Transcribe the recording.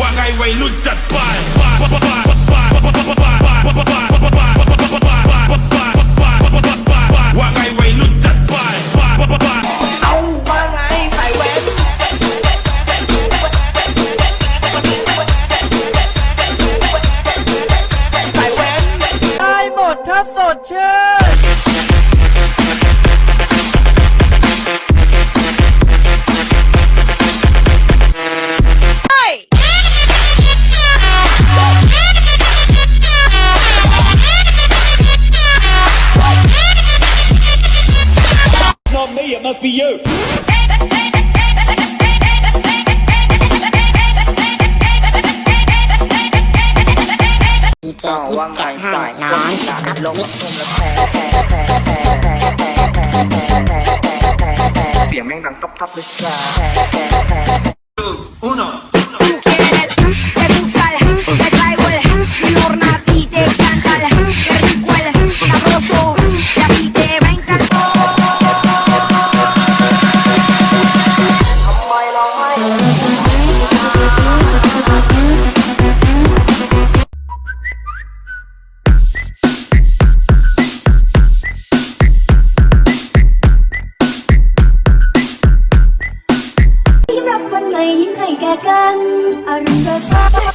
ว่าไงวัยรุ่นจัดไปว่าไงวัยรุ่นจัดไปเอาว่าไงใส่แว่นใส่แว่นได้หมดถ้าสดชื่น must be you. DJ Ít chặt hàng nón cắp lỗ Xiềng anh đang tóc thấp đi Uno ไม่ยิ้มให้แก่กันอารุณราตรี